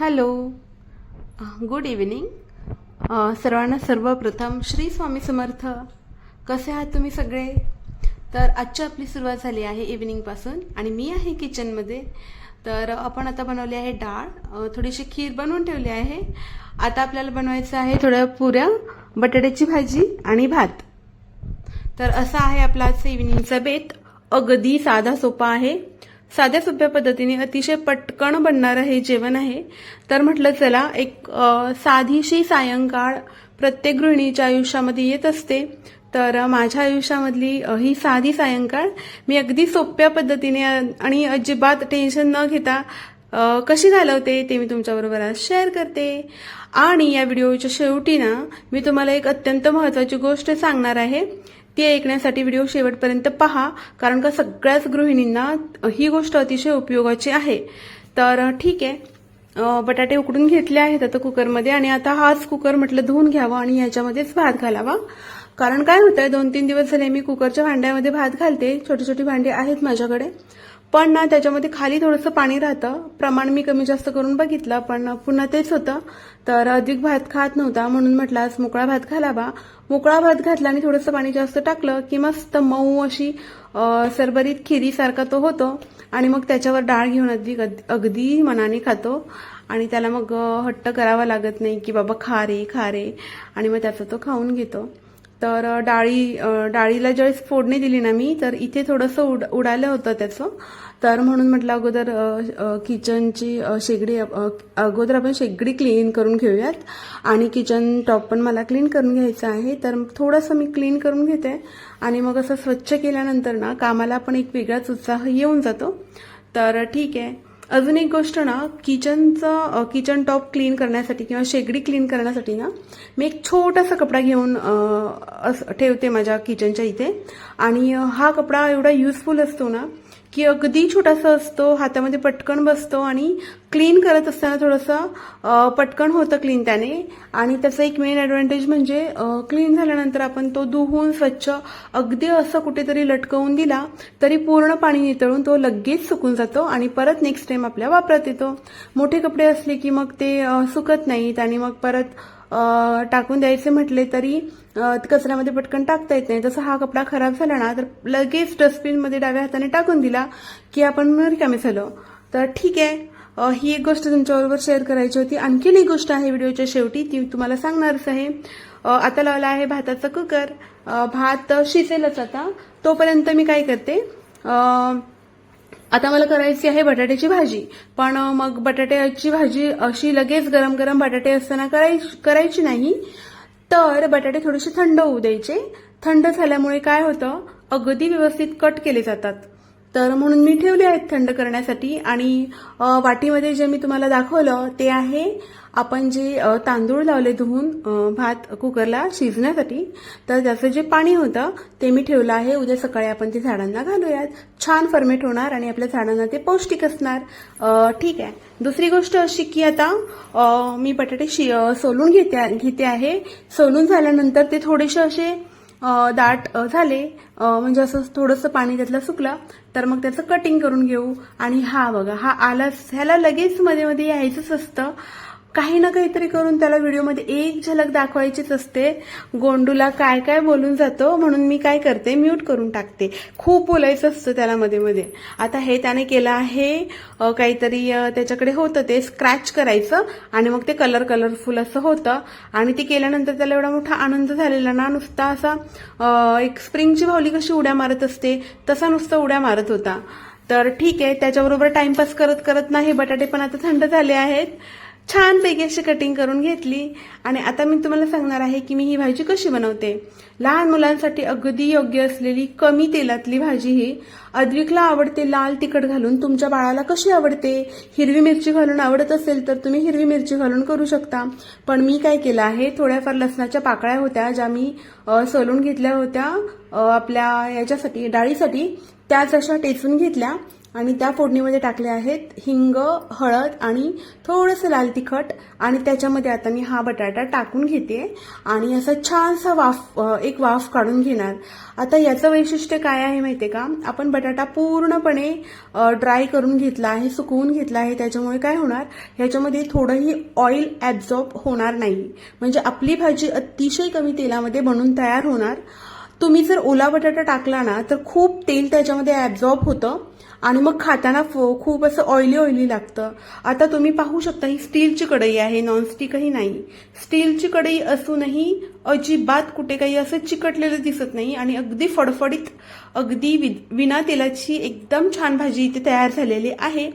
Hello. Good evening. सर्वांना सर्वप्रथम श्री स्वामी समर्थ. कसे आहात तुम्ही सगळे? तर आजची आपली सुरुवात झाली आहे इव्हिनिंगपासून आणि मी आहे किचनमध्ये तर आपण आता बनवली आहे डाळ. थोडीशी खीर बनवून ठेवली आहे. आता आपल्याला बनवायचं आहे थोड्या पुऱ्या बटाट्याची भाजी आणि भात. तर असा आहे आपला आजचा इव्हिनिंगचा बेत. अगदी साधा सोपा आहे. साध्या सोप्या पद्धतीने अतिशय पटकन बनणारं हे जेवण आहे. तर म्हटलं चला एक साधीशी सायंकाळ प्रत्येक गृहिणीच्या आयुष्यामध्ये येत असते. तर माझ्या आयुष्यामधली ही साधी सायंकाळ मी अगदी सोप्या पद्धतीने आणि अजिबात टेन्शन न घेता कशी घालवते ते मी तुमच्याबरोबर आज शेअर करते. आणि या व्हिडिओच्या शेवटी ना मी तुम्हाला एक अत्यंत महत्वाची गोष्ट सांगणार आहे. ती ऐकण्यासाठी व्हिडिओ शेवटपर्यंत पहा कारण का सगळ्याच गृहिणींना ही गोष्ट अतिशय उपयोगाची आहे. तर ठीक आहे. बटाटे उकडून घेतले आहेत आता कुकरमध्ये आणि आता हाच कुकर म्हटलं धुवून घ्यावा आणि याच्यामध्येच भात घालावा. कारण काय होतंय दोन तीन दिवस झाले मी कुकरच्या भांड्यामध्ये भात घालते. छोटी छोटी भांडी आहेत माझ्याकडे. पण ना त्याच्यामध्ये खाली थोडंसं पाणी राहतं. प्रमाण मी कमी जास्त करून बघितलं पण पुन्हा तेच होतं. तर अधिक भात खात नव्हता म्हणून म्हटलं आज मोकळा भात घालावा मोकळा भात घातला आणि थोडंसं पाणी जास्त टाकलं की मस्त मऊ अशी सरबरीत खिरीसारखा तो होतो. आणि मग त्याच्यावर डाळ घेऊन अगदी अगदी मनाने खातो. आणि त्याला मग हट्ट करावा लागत नाही की बाबा खा रे खा रे. आणि मग त्याचा तो खाऊन घेतो. तर डाळी डाळीला ज्यावेळेस फोडणी दिली ना मी तर इथे थोडंसं उड उडालं होतं त्याचं. तर म्हणून म्हटलं अगोदर किचनची शेगडी अगोदर आपण शेगडी क्लीन करून घेऊयात. आणि किचन टॉप पण मला क्लीन करून घ्यायचं आहे. तर थोडंसं मी क्लीन करून घेते. आणि मग असं स्वच्छ केल्यानंतर ना कामाला पण एक वेगळाच उत्साह येऊन जातो. तर ठीक आहे. अजून एक गोष्ट ना किचनचं किचन टॉप क्लीन करण्यासाठी किंवा शेगडी क्लीन करण्यासाठी ना मी एक छोटासा कपडा घेऊन ठेवते माझ्या किचनच्या इथे. आणि हा कपडा एवढा युजफुल असतो ना की अगदी छोटासा असतो हातामध्ये पटकन बसतो आणि क्लीन करत असताना थोडंसं पटकन होतं क्लीन त्याने. आणि त्याचा एक मेन ॲडव्हान्टेज म्हणजे क्लीन झाल्यानंतर आपण तो धुवून स्वच्छ अगदी असं कुठेतरी लटकवून दिला तरी पूर्ण पाणी नितळून तो लगेच सुकून जातो आणि परत नेक्स्ट टाइम आपल्या वापरात येतो. मोठे कपडे असले की मग ते सुकत नाहीत आणि मग परत टाकून द्यायचे म्हटले तरी कचऱ्यामध्ये पटकन टाकता येत नाही. तसं हा कपडा खराब झाला ना तर लगेच डस्टबिनमध्ये डाव्या हाताने टाकून दिला की आपण रिकामी झालो तर ठीक आहे. ही एक गोष्ट तुमच्याबरोबर शेअर करायची होती. आणखीन एक गोष्ट आहे व्हिडिओच्या शेवटी ती तुम्हाला सांगणारच आहे. आता लावला आहे भाताचा कुकर. भात शिजेलच आता. तोपर्यंत मी काय करते आता मला करायची आहे बटाट्याची भाजी. पण मग बटाट्याची भाजी अशी लगेच गरम गरम बटाटे असताना करायची नाही. तर बटाटे थोडेसे थंड होऊ द्यायचे. थंड झाल्यामुळे काय होतं अगदी व्यवस्थित कट केले जातात. तर म्हणून मी ठेवले आहेत थंड करण्यासाठी. आणि वाटीमध्ये जे मी तुम्हाला दाखवलं ते आहे आपण जे तांदूळ लावले धुवून भात कुकरला शिजण्यासाठी. तर त्याचं जे पाणी होतं ते मी ठेवलं आहे. उद्या सकाळी आपण ते झाडांना घालूयात. छान फर्मेट होणार आणि आपल्या झाडांना ते पौष्टिक असणार. ठीक आहे. दुसरी गोष्ट अशी की आता मी बटाटे शि सोलून घेते घेते आहे. सोलून झाल्यानंतर ते थोडेसे असे दाट झाले. म्हणजे असं थोडंसं पाणी त्यातलं सुकलं तर मग त्याचं कटिंग करून घेऊ. आणि हा बघा हा आला ह्याला लगेच मध्ये मध्ये यायचंच असतं. काही ना काहीतरी करून त्याला व्हिडिओमध्ये एक झलक दाखवायचीच असते. गोंडूला काय काय बोलून जातो म्हणून मी काय करते? म्यूट करून टाकते. खूप बोलायचं असतं त्याला मध्ये मध्ये. आता हे त्याने केलं आहे. काहीतरी त्याच्याकडे होतं ते स्क्रॅच करायचं आणि मग ते कलर कलरफुल असं होतं. आणि ते केल्यानंतर त्याला एवढा मोठा आनंद झालेला ना नुसता असा एक स्प्रिंगची भावली कशी उड्या मारत असते तसा नुसता उड्या मारत होता. तर ठीक आहे त्याच्याबरोबर टाइमपास करत करत नाही बटाटे पण आता थंड झाले आहेत. छानपैकी अशी कटिंग करून घेतली. आणि आता मी तुम्हाला सांगणार आहे की मी ही भाजी कशी बनवते. लहान मुलांसाठी अगदी योग्य असलेली कमी तेलातली भाजी ही अद्विकला आवडते लाल तिखट घालून. तुमच्या बाळाला कशी आवडते? हिरवी मिरची घालून आवडत असेल तर तुम्ही हिरवी मिरची घालून करू शकता. पण मी काय केलं आहे थोड्याफार लसणाच्या पाकळ्या होत्या ज्या मी सोलून घेतल्या होत्या. आपल्या याच्यासाठी डाळीसाठी त्याच अशा टेचून घेतल्या. आणि त्या फोडणीमध्ये टाकले आहेत हिंग हळद आणि थोडंसं लाल तिखट. आणि त्याच्यामध्ये आता मी हा बटाटा टाकून घेते. आणि असा छानसा वाफ एक वाफ काढून घेणार. आता याचं वैशिष्ट्य काय आहे माहिती आहे का? आपण बटाटा पूर्णपणे ड्राय करून घेतला आहे सुकवून घेतला आहे. त्याच्यामुळे काय होणार? ह्याच्यामध्ये थोडंही ऑइल ॲब्झॉर्ब होणार नाही. म्हणजे आपली भाजी अतिशय कमी तेलामध्ये बनून तयार होणार. तुम्ही जर ओला बटाटा टाकला ना तर खूप तेल त्याच्यामध्ये ॲब्झॉर्ब होतं. आणि मग खाताना खूप असं ऑइली ऑइली लागतं. आता तुम्ही पाहू शकता ही स्टीलची कढई आहे नॉनस्टिकही नाही. स्टीलची कढई असूनही अजिबात कुठे काही असं चिकटलेलं दिसत नाही आणि अगदी फडफडीत अगदी विना तेलाची एकदम छान भाजी इथे तयार झालेली आहे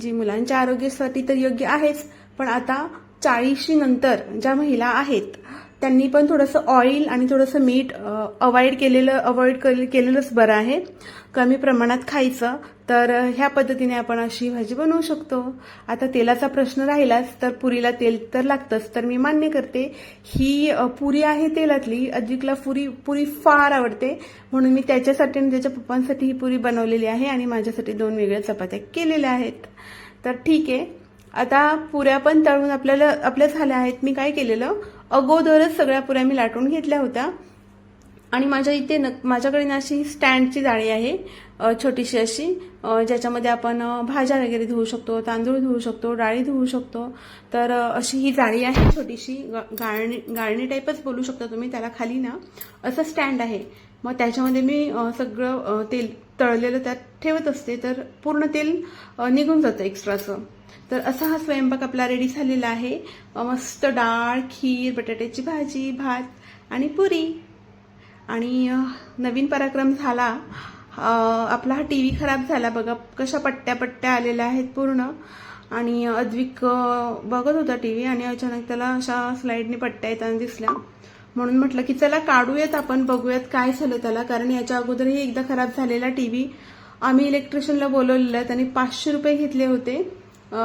जी मुलांच्या आरोग्यासाठी तर योग्य आहेच पण आता चाळीशी नंतर ज्या महिला आहेत त्यांनी पण थोडंसं ऑइल आणि थोडंसं मीठ अवॉइड केलेलं अवॉइड केलेलंच बरं आहे. कमी प्रमाणात खायचं तर ह्या पद्धतीने आपण अशी भाजी बनवू शकतो. आता तेलाचा प्रश्न राहिलाच तर पुरीला तेल तर लागतंच. तर मी मान्य करते ही पुरी आहे तेलातली. अजिकला पुरी पुरी फार आवडते. म्हणून मी त्याच्यासाठी आणि त्याच्या पप्पांसाठी ही पुरी बनवलेली आहे आणि माझ्यासाठी दोन वेगळ्या चपात्या केलेल्या आहेत. तर ठीक आहे. आता पुऱ्या पण तळून आपल्याला आपल्या झाल्या आहेत. मी काय केलेलं? अगोदरच सगळ्या पुऱ्या मी लाटून घेतल्या होत्या. आणि माझ्या इथे न माझ्याकडे ना अशी स्टँडची जाळी आहे. छोटीशी अशी ज्याच्यामध्ये आपण भाज्या वगैरे धुवू शकतो तांदूळ धुवू शकतो डाळी धुवू शकतो. तर अशी ही जाळी आहे छोटीशी. गाळणी गाळणी टाईपच बोलू शकता तुम्ही त्याला खाली ना असं स्टँड आहे. मग त्याच्यामध्ये मी सगळं तेल तळलेलं त्यात ठेवत असते तर पूर्ण तेल निघून जातं एक्स्ट्राचं तर असा हा स्वयंपाक आपला रेडी झालेला आहे. मस्त डाळ खीर बटाट्याची भाजी भात आणि पुरी. आणि नवीन पराक्रम झाला आपला हा टी व्ही खराब झाला बघा. कशा पट्ट्या पट्ट्या आलेल्या आहेत पूर्ण. आणि अद्विक बघत होता टी व्ही आणि अचानक त्याला अशा स्लाईडने पट्ट्या येताना दिसल्या. म्हणून म्हटलं की चला काढूयात आपण बघूयात काय झालं त्याला. कारण याच्या अगोदरही एकदा खराब झालेला टी व्ही आम्ही इलेक्ट्रिशियनला बोलवलेलं त्यांनी पाचशे रुपये घेतले होते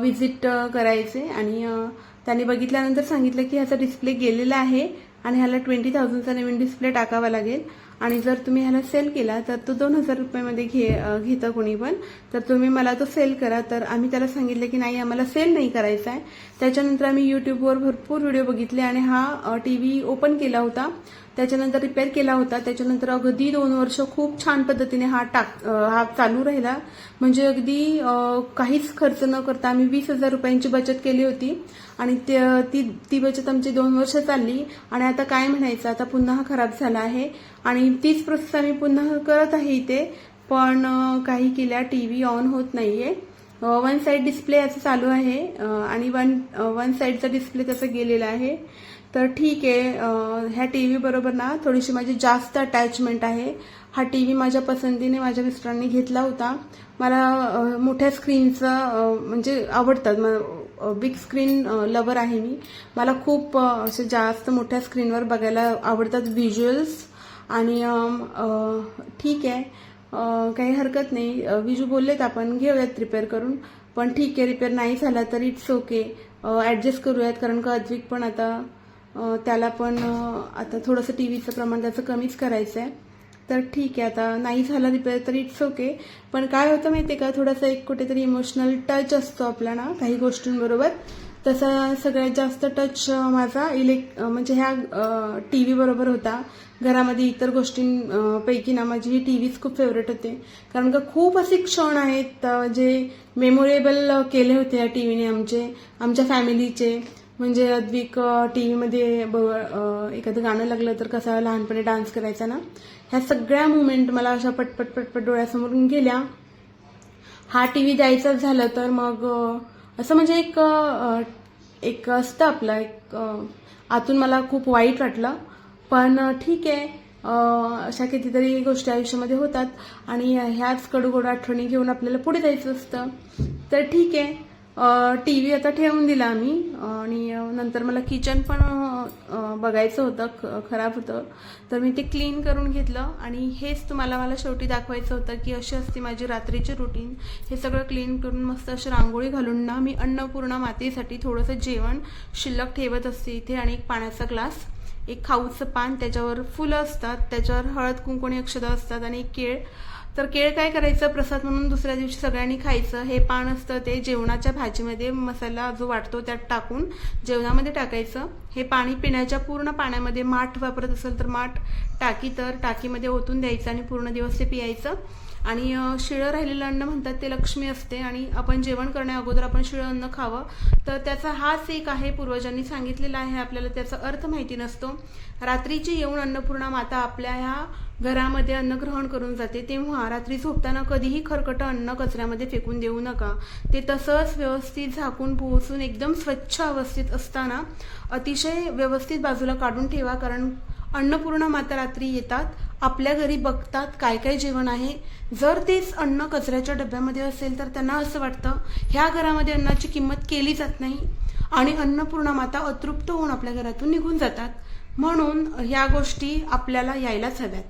विजिट करायचे. आणि त्याने त्यांनी बघितल्यानंतर सांगितलं की ह्याचा डिस्प्ले गेलेला आहे आणि ह्याला ट्वेंटी थाउजंडचा नवीन डिस्प्ले टाकावा लागेल. आणि जर तुम्ही ह्याला सेल केला तर तो दोन हजार रुपयामध्ये घे घेतं कोणी पण. तर तुम्ही मला तो सेल करा. तर आम्ही त्याला सांगितलं की नाही आम्हाला सेल नाही करायचा आहे. त्याच्यानंतर आम्ही यूट्यूबवर भरपूर व्हिडिओ बघितले आणि हा टी व्ही ओपन केला होता. त्याच्यानंतर रिपेअर केला होता. त्याच्यानंतर अगदी दोन वर्ष खूप छान पद्धतीने हा टाक हा चालू राहिला. म्हणजे अगदी काहीच खर्च न करता आम्ही वीस हजार रुपयांची बचत केली होती. आणि ते- ती ती बचत आमची दोन वर्ष चालली. आणि आता काय म्हणायचं आता पुन्हा हा खराब झाला आहे. आणि तीच प्रोसेस आम्ही पुन्हा करत आहे इथे. पण काही केल्या टी व्ही ऑन होत नाहीये. वन साईड डिस्प्ले याचा चालू आहे. आणि वन वन साईडचा डिस्प्ले त्याचा गेलेला आहे. तर ठीक आहे ह्या टी व्ही बरोबर ना थोडीशी माझी जास्त अटॅचमेंट आहे. हा टी व्ही माझ्या पसंतीने माझ्या मिस्टरांनी घेतला होता. मला मोठ्या स्क्रीनचं म्हणजे आवडतात बिग स्क्रीन लवर आहे मी. मला खूप असे जास्त मोठ्या स्क्रीनवर बघायला आवडतात व्हिज्युअल्स आणि ठीक आहे. काही हरकत नाही. विजू बोललेत आपण घेऊयात रिपेअर करून. पण ठीक आहे रिपेअर नाही झाला तर इट्स ओके ॲडजस्ट करूयात. कारण का अद्विक पण आता त्याला पण आता थोडंसं टी व्हीचं प्रमाण त्याचं कमीच करायचं आहे तर ठीक आहे आता नाही झाला रिपेअर तर इट्स ओके पण काय होतं माहिती आहे का थोडासा एक कुठेतरी इमोशनल टच असतो आपला ना काही गोष्टींबरोबर. तसा सगळ्यात जास्त टच माझा इलेक् म्हणजे ह्या टी व्ही बरोबर होता. घरामध्ये इतर गोष्टींपैकी ना माझी ही टी व्हीच खूप फेवरेट होते. कारण का खूप असे क्षण आहेत जे मेमोरेबल केले होते या टी व्हीने आमचे आमच्या फॅमिलीचे म्हणजे अद्विक टी व्हीमध्ये ब एखादं गाणं लागलं तर कसा लहानपणी डान्स करायचा ना? ह्या सगळ्या मुवमेंट मला अशा पटपट पटपट डोळ्यासमोरून गेल्या. हा टी व्ही द्यायचाच झालं तर मग असं म्हणजे एक एक असतं आपलं एक आतून मला खूप वाईट वाटलं. पण ठीक आहे. अशा कितीतरी गोष्टी आयुष्यामध्ये होतात. आणि ह्याच कडूगोड आठवणी घेऊन आपल्याला पुढे जायचं असतं. तर ठीक आहे. टी व्ही आता ठेवून दिला आम्ही. आणि नंतर मला किचन पण बघायचं होतं ख- खराब होतं. तर मी ते क्लीन करून घेतलं. आणि हेच तुम्हाला मला शेवटी दाखवायचं होतं की अशी असते माझी रात्रीची रुटीन हे सगळं क्लीन करून मस्त अशी रांगोळी घालून ना मी अन्नपूर्णा मातेसाठी थोडंसं जेवण शिल्लक ठेवत असते इथे. आणि एक पाण्याचा ग्लास एक खाऊचं पान त्याच्यावर फुलं असतात. त्याच्यावर हळद कुंकणी अक्षता असतात. आणि एक केळ. तर केळ काय करायचं? प्रसाद म्हणून दुसऱ्या दिवशी सगळ्यांनी खायचं. हे पान असतं ते जेवणाच्या भाजीमध्ये मसाला जो वाटतो त्यात टाकून जेवणामध्ये टाकायचं. हे पाणी पिण्याच्या पूर्ण पाण्यामध्ये माठ वापरत असेल तर माठ टाकी तर टाकीमध्ये ओतून द्यायचं आणि पूर्ण दिवस ते पियायचं. आणि शिळं राहिलेलं अन्न म्हणतात ते लक्ष्मी असते आणि आपण जेवण करण्या अगोदर आपण शिळं अन्न खावं. तर त्याचा हाच एक आहे पूर्वजांनी सांगितलेला आहे आपल्याला त्याचा अर्थ माहिती नसतो. रात्रीची येऊन अन्नपूर्णा माता आपल्या ह्या घरामध्ये अन्न ग्रहण करून जाते तेव्हा रात्री झोपताना कधीही खरकटं अन्न कचऱ्यामध्ये फेकून देऊ नका. ते तसंच व्यवस्थित झाकून पोहोचून एकदम स्वच्छ अवस्थेत असताना अतिशय व्यवस्थित बाजूला काढून ठेवा कारण अन्नपूर्णा माता रात्री येतात आपल्या घरी बघतात काय काय जेवण आहे. जर तेच अन्न कचऱ्याच्या डब्यामध्ये असेल तर त्यांना असं वाटतं ह्या घरामध्ये अन्नाची किंमत केली जात नाही आणि अन्नपूर्णा माता अतृप्त होऊन आपल्या घरातून निघून जातात. म्हणून ह्या गोष्टी आपल्याला यायलाच हव्यात.